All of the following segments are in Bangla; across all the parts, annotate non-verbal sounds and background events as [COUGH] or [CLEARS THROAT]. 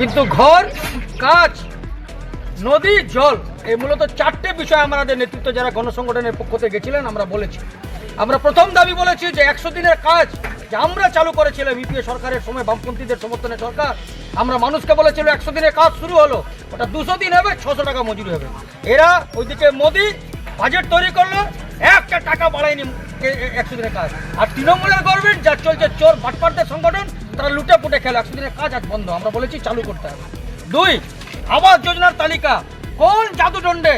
কিন্তু ঘর, কাজ, নদী, জল, এই মূলত চারটে বিষয় আমাদের নেতৃত্ব যারা গণসংগঠনের পক্ষ থেকে গেছিলেন, আমরা বলেছি। আমরা প্রথম দাবি বলেছি যে একশো দিনের কাজ যে আমরা চালু করেছিলাম ইউপিএ সরকারের সময় বামপন্থীদের সমর্থনে সরকার, আমরা মানুষকে বলেছিল একশো দিনের কাজ শুরু হলো, ওটা দুশো দিন হবে, ছশো টাকা মজুরি হবে। এরা ওইদিকে মোদি বাজেট তৈরি করল, একটা টাকা বাড়ায়নি একশো দিনের কাজ। আর তৃণমূলের গভর্নমেন্ট যা চলছে, চোর ভাটপাটদের সংগঠন তারা লুটে পুটে খেলে একশো দিনের কাজ আজ বন্ধ, আমরা বলেছি চালু করতে হবে। দুই, আবাস যোজনার তালিকা, কোন জাদুদণ্ডে?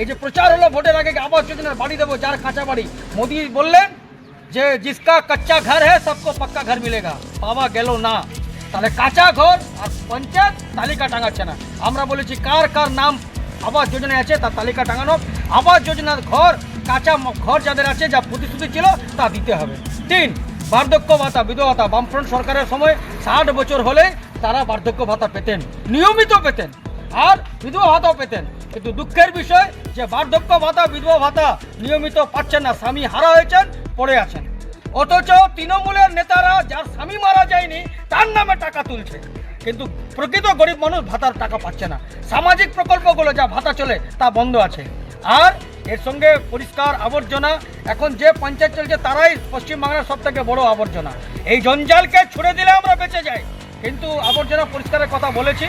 এই যে প্রচার হলো ভোটের আগে, আবাস যোজনার বাড়ি দেবো, যার কাঁচা বাড়ি। মোদি বললেন যে, জিসকা কাচ্চা ঘর হ্যাঁ সবকো পাক্কা ঘর মিলেগা, পাওয়া গেল না। তাহলে কাঁচা ঘর আর পঞ্চায়েত তালিকা টাঙাচ্ছে না। আমরা বলেছি কার কার নাম আবাস যোজনায় আছে, তার তালিকা টাঙানো। আবাস যোজনার ঘর, কাঁচা ঘর যাদের আছে, যা প্রতিশ্রুতি ছিল, তা দিতে হবে। তিন বার্ধক্য ভাতা বিধবা ভাতা বামফ্রন্ট সরকারের সময় ষাট বছর হলে তারা বার্ধক্য ভাতা পেতেন, নিয়মিত পেতেন, আর বিধবা ভাতাও পেতেন। কিন্তু দুঃখের বিষয়, যে বার্ধক্য ভাতা বিধবা ভাতা নিয়মিত পাচ্ছেন না, স্বামী হারা হয়েছেন, পড়ে আছেন। অথচ তৃণমূলের নেতারা, যার স্বামী মারা যায়নি, তার নামে টাকা তুলছে। কিন্তু প্রকৃত গরিব মানুষ ভাতার টাকা পাচ্ছে না। সামাজিক প্রকল্পগুলো যা ভাতা চলে, তা বন্ধ আছে। আর এর সঙ্গে পরিষ্কার আবর্জনা। এখন যে পঞ্চায়েত চলছে তারাই পশ্চিমবাংলার সব থেকে বড় আবর্জনা। এই জঞ্জালকে ছুড়ে দিলে আমরা বেঁচে যাই। কিন্তু আবর্জনা পরিষ্কারের কথা বলেছি।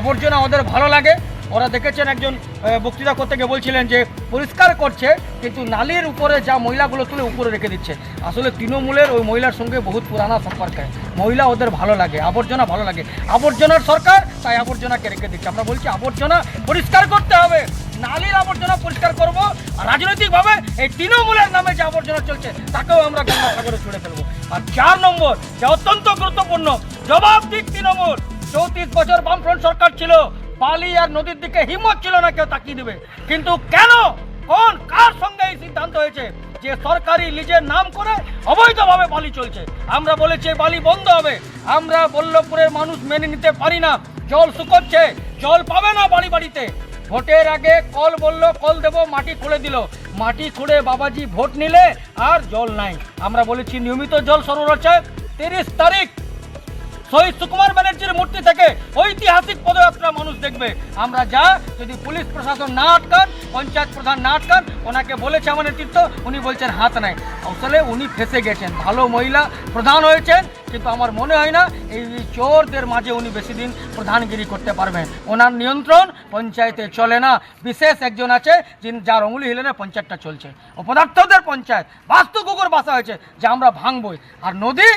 আবর্জনা ওদের ভালো লাগে। ওরা দেখেছেন একজন বক্তৃতা করতে গিয়ে বলছিলেন যে, পরিষ্কার করছে, কিন্তু নালির উপরে যা মহিলাগুলো তুলে উপরে রেখে দিচ্ছে। আসলে তৃণমূলের ওই মহিলার সঙ্গে বহুত পুরানা সম্পর্ক। মহিলা ওদের ভালো লাগে, আবর্জনা ভালো লাগে। আবর্জনার সরকার তাই আবর্জনাকে রেখে দিচ্ছে। আমরা বলছি আবর্জনা পরিষ্কার করতে হবে। নালির আবর্জনা পরিষ্কার করব রাজনৈতিকভাবে এই তৃণমূলের নামে যে আবর্জনা চলছে, তাকেও আমরা গঙ্গা সাগরে ছুড়ে ফেলব। আর চার নম্বর, যে অত্যন্ত গুরুত্বপূর্ণ জবাব দিক তৃণমূল। চৌত্রিশ বছর বামফ্রন্ট সরকার ছিল, বালি আর নদীর দিকে হিম্মত ছিল না কেউ তাকিয়ে দেবে। কিন্তু কেন, কোন, কার সঙ্গে এই সিদ্ধান্ত হয়েছে? যে সরকারি লিজের নাম করে অবৈধভাবে বালি চলছে। আমরা বলেছি বালি বন্ধ হবে। আমরা বল্লভপুরের মানুষ মেনে নিতে পারি না। জল শুকোচ্ছে, জল পাবে না বাড়ি বাড়িতে। ভোটের আগে কল বলল, কল দেবো, মাটি খুঁড়ে দিল। মাটি খুঁড়ে বাবাজি ভোট নিলে আর জল নাই। আমরা বলেছি, নিয়মিত জল সরবরাহ তিরিশ তারিখ শহীদ সুকুমার ব্যানার্জির মূর্তি থেকে ঐতিহাসিক পদযাত্রা মানুষ দেখবে। আমরা যা, যদি পুলিশ প্রশাসন না আটকান, পঞ্চায়েত প্রধান না আটকান, ওনাকে বলেছে আমার নেতৃত্ব, উনি বলছেন হাত নাই। আসলে উনি ফেসে গেছেন। ভালো মহিলা প্রধান হয়েছেন, কিন্তু আমার মনে হয় না এই চোরদের মাঝে উনি বেশি দিন প্রধানগিরি করতে পারবেন। ওনার নিয়ন্ত্রণ পঞ্চায়েতে চলে না। বিশেষ একজন আছে, যিনি যার অঙ্গুলি হিলেনে পঞ্চায়েতটা চলছে। অপদার্থদের পঞ্চায়েত। বাস্তু কুকুর বাসা হয়েছে, যে আমরা ভাঙবই। আর নদী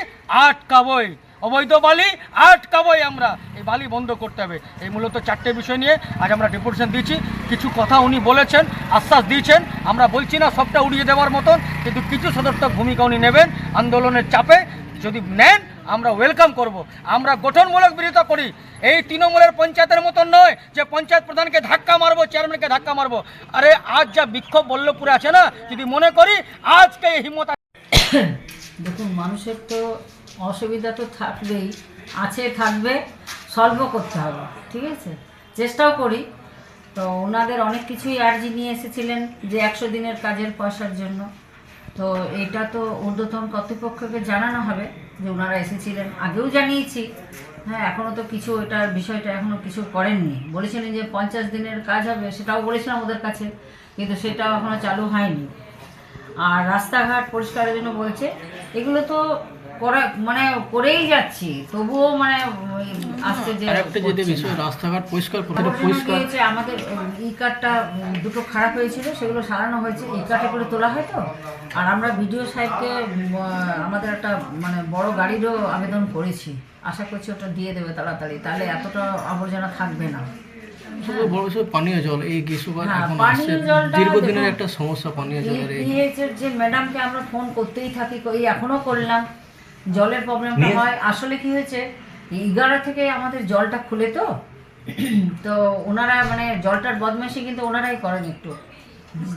আটকাবই। অবৈধ বালি আটকাবই আমরা। এই বালি বন্ধ করতে হবে। এই মূলত চারটে বিষয় নিয়ে আজ আমরা ডেপুটেশন দিয়েছি। কিছু কথা উনি বলেছেন, আশ্বাস দিয়েছেন। আমরা বলছি না সবটা উড়িয়ে দেওয়ার মতন, কিন্তু কিছু সদর্থক ভূমিকা উনি নেবেন আন্দোলনের চাপে। যদি নেন, আমরা ওয়েলকাম করব। আমরা গঠনমূলক বিরোধিতা করি। এই তৃণমূলের পঞ্চায়েতের মতন নয় যে পঞ্চায়েত প্রধানকে ধাক্কা মারবো চেয়ারম্যানকে ধাক্কা মারবো। আরে আজ যা বিক্ষোভ বল্লভপুরে আছে না, যদি মনে করি, আজকে এই হিম্মত দেখুন, মানুষের তো অসুবিধা তো থাকবেই, আছে, থাকবে সলভও করতে হবে, ঠিক আছে? চেষ্টাও করি। তো ওনাদের অনেক কিছুই আর্জি নিয়ে এসেছিলেন যে একশো দিনের কাজের পয়সার জন্য। তো এটা তো ঊর্ধ্বতন কর্তৃপক্ষকে জানানো হবে যে ওনারা এসেছিলেন। আগেও জানিয়েছি হ্যাঁ এখনও তো কিছু এটার বিষয়টা এখনও কিছু করেননি। বলেছিলেন যে পঞ্চাশ দিনের কাজ হবে, সেটাও বলেছিলাম ওদের কাছে, কিন্তু সেটাও এখনও চালু হয়নি। আর রাস্তাঘাট পরিষ্কারের জন্য বলছে। এগুলো তো করা মানে করেই যাচ্ছি। তবুও মানে আসছে যে আরেকটা যেটা বিষয় রাস্তাঘাট পরিষ্কার পরিষ্কার হয়েছে, আমাদের ই কার্ডটা দুটো খারাপ হয়েছিল সেগুলো সারানো হয়েছে ই কার্ডে করে তোলা হয় তো। আর আমরা সাহেবকে আমাদের একটা মানে বড় গাড়িরও আবেদন করেছি। আশা করছি ওটা দিয়ে দেবে তাড়াতাড়ি তাহলে এতটা আবর্জনা থাকবে না। বড় বিষয় পানীয় জল এই গ্রীষ্মকাল হ্যাঁ, এখন আসছে। দীর্ঘদিনের একটা সমস্যা পানীয় জলের এই যে ম্যাডামকে আমরা ফোন করতেই থাকি এই এখনও করলাম। জলের প্রবলেমটা হয়। আসলে কি হয়েছে এগারো থেকে আমাদের জলটা খুলে তো [CLEARS THROAT] তো ওনারা মানে জলটার বদমাইশি কিন্তু ওনারাই করেন একটু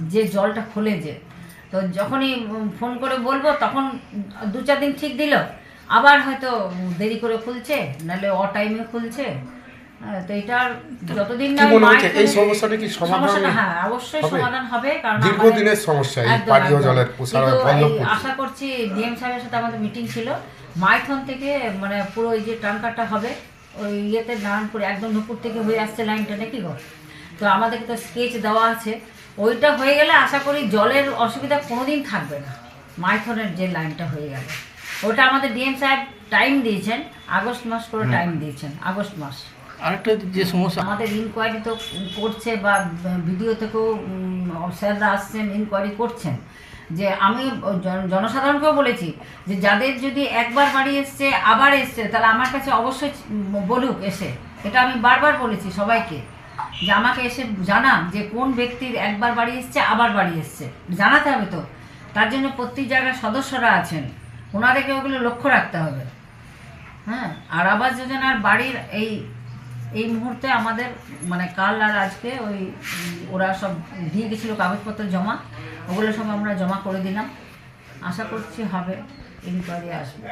যে জলটা খুলে যে। তো যখনই ফোন করে বলব তখন দু চার দিন ঠিক দিল। আবার হয়তো দেরি করে খুলছে নাহলে অ টাইমে খুলছে। হ্যাঁ, তো এটার যতদিন না এই সমস্যাটা কি সমাধান হ্যাঁ অবশ্যই সমাধান হবে কারণ দীর্ঘদিনের সমস্যা এই পানীয় জলের প্রসার কিন্তু বন্ধ আশা করছি ডিএম সাহেবের সাথে আমাদের মিটিং ছিল। মাইথন থেকে মানে পুরো এই যে ট্যাঙ্কারটা হবে ওই ইয়েতে নারায়ণপুরে একদম নুপুর থেকে হয়ে আসছে লাইনটা নাকি গো? তো আমাদেরকে তো স্কেচ দেওয়া আছে। ওইটা হয়ে গেলে আশা করি জলের অসুবিধা কোনোদিন থাকবে না। মাইথনের যে লাইনটা হয়ে গেল। ওটা আমাদের ডিএম সাহেব টাইম দিয়েছেন। আগস্ট মাস করে টাইম দিয়েছেন। আগস্ট মাস। আরেকটা যে সমস্যা আমাদের ইনকোয়ারি তো করছে বা ভিডিও থেকেও স্যাররা আসছেন ইনকোয়ারি করছেন। যে আমি জনসাধারণকেও বলেছি যে যাদের যদি একবার বাড়ি এসছে, আবার এসছে, তাহলে আমার কাছে অবশ্যই বলুক এসে। এটা আমি বারবার বলেছি সবাইকে। যে আমাকে এসে জানান যে কোন ব্যক্তির একবার বাড়ি এসছে, আবার বাড়ি এসছে। জানাতে হবে তো। তার জন্য প্রত্যেক জায়গায় সদস্যরা আছেন। ওনাদেরকে ওগুলো লক্ষ্য রাখতে হবে। হ্যাঁ? আর আবাস যোজনার বাড়ির এই মুহূর্তে আমাদের মানে কাল আর আজকে ওই, ওরা সব দিয়ে গেছিল কাগজপত্র জমা, ওগুলো সব আমরা জমা করে দিলাম। আশা করছি হবে ইনকোয়ারি আসবে।